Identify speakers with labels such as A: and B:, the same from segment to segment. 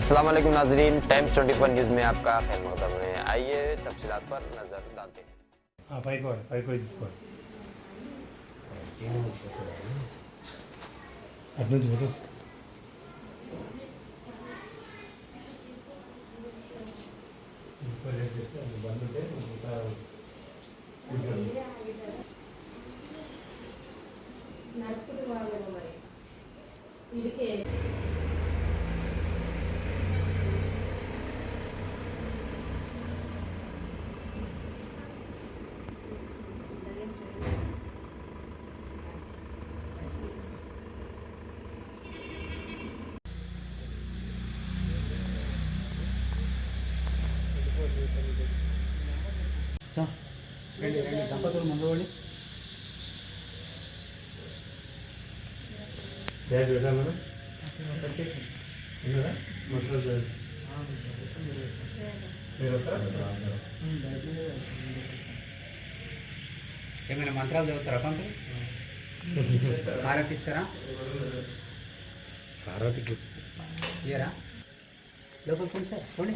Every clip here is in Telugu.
A: अस्सलाम वालेकुम नाजरीन टाइम्स 24 न्यूज़ में आपका खैर मकदम है आइए तफसीलात पर नज़र डालते हैं
B: ఆ, పైకి పోయి పైకి పోయి తీసుకోవాలి అటు నుంచి పోతే
C: రండి రండి దంపతులు ముందు పోండి
B: బ్యాగ్ మసాలా బ్యాగ్. మీరు వస్తారా?
C: ఏమైనా మంత్రాలు చదువుతారా పంతులు హారతి ఇస్తారా
B: పార్వతికి
C: ఇయరా లోపల పోండి.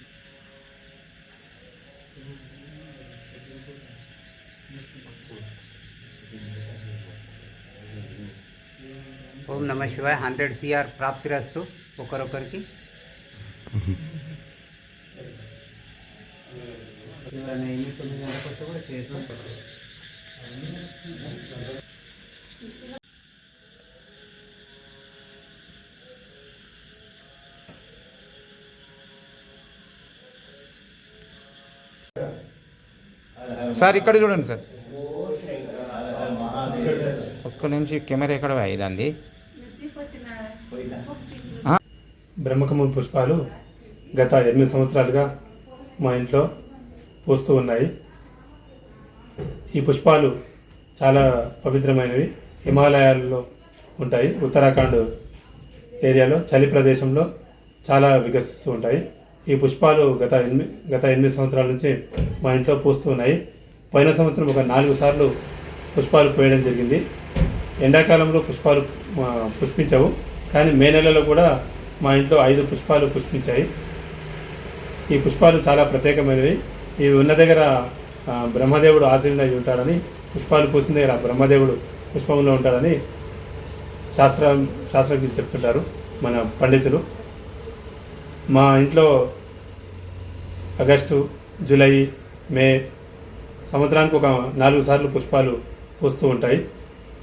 C: ఓం నమ శివాయ హండ్రెడ్ సిఆర్ ప్రాప్తిరస్తు ఒకరొకరికి ఎవరైనా ఎనిమిది తొమ్మిది గంటలకు వస్తే కూడా చేయొచ్చు
D: సార్ ఇక్కడ చూడండి సార్. ఒక్క నిమిషం కెమెరా ఎక్కడ అయిందండి?
B: బ్రహ్మకమల పుష్పాలు గత ఎనిమిది సంవత్సరాలుగా మా ఇంట్లో పూస్తూ ఉన్నాయి. ఈ పుష్పాలు చాలా పవిత్రమైనవి. హిమాలయాల్లో ఉంటాయి. ఉత్తరాఖండ్ ఏరియాలో చలి ప్రదేశంలో చాలా వికసిస్తూ ఉంటాయి. ఈ పుష్పాలు గత ఎనిమిది గత ఎనిమిది సంవత్సరాల నుంచి మా ఇంట్లో పూస్తూ ఉన్నాయి. పోయిన సంవత్సరం ఒక నాలుగు సార్లు పుష్పాలు పోయడం జరిగింది. ఎండాకాలంలో పుష్పాలు పుష్పించవు. కానీ మే నెలలో కూడా మా ఇంట్లో ఐదు పుష్పాలు పుష్పించాయి. ఈ పుష్పాలు చాలా ప్రత్యేకమైనవి. ఇవి ఉన్న దగ్గర బ్రహ్మదేవుడు ఆశీనుడు అయి ఉంటాడని పుష్పాలు పూసిన దగ్గర బ్రహ్మదేవుడు పుష్పంలో ఉంటాడని శాస్త్ర శాస్త్రజ్ఞులు చెప్తుంటారు మన పండితులు. మా ఇంట్లో ఆగస్టు జూలై మే సంవత్సరానికి ఒక నాలుగు సార్లు పుష్పాలు పూస్తూ ఉంటాయి.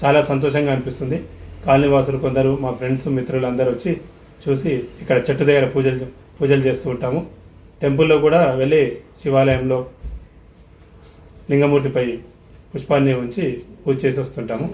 B: చాలా సంతోషంగా అనిపిస్తుంది. కాలనీవాసులు కొందరు మా ఫ్రెండ్స్ మిత్రులు అందరూ వచ్చి చూసి ఇక్కడ చెట్టు దగ్గర పూజలు పూజలు చేస్తూ ఉంటాము. టెంపుల్లో కూడా వెళ్ళి శివాలయంలో లింగమూర్తిపై పుష్పాన్ని ఉంచి పూజ చేసి వస్తుంటాము.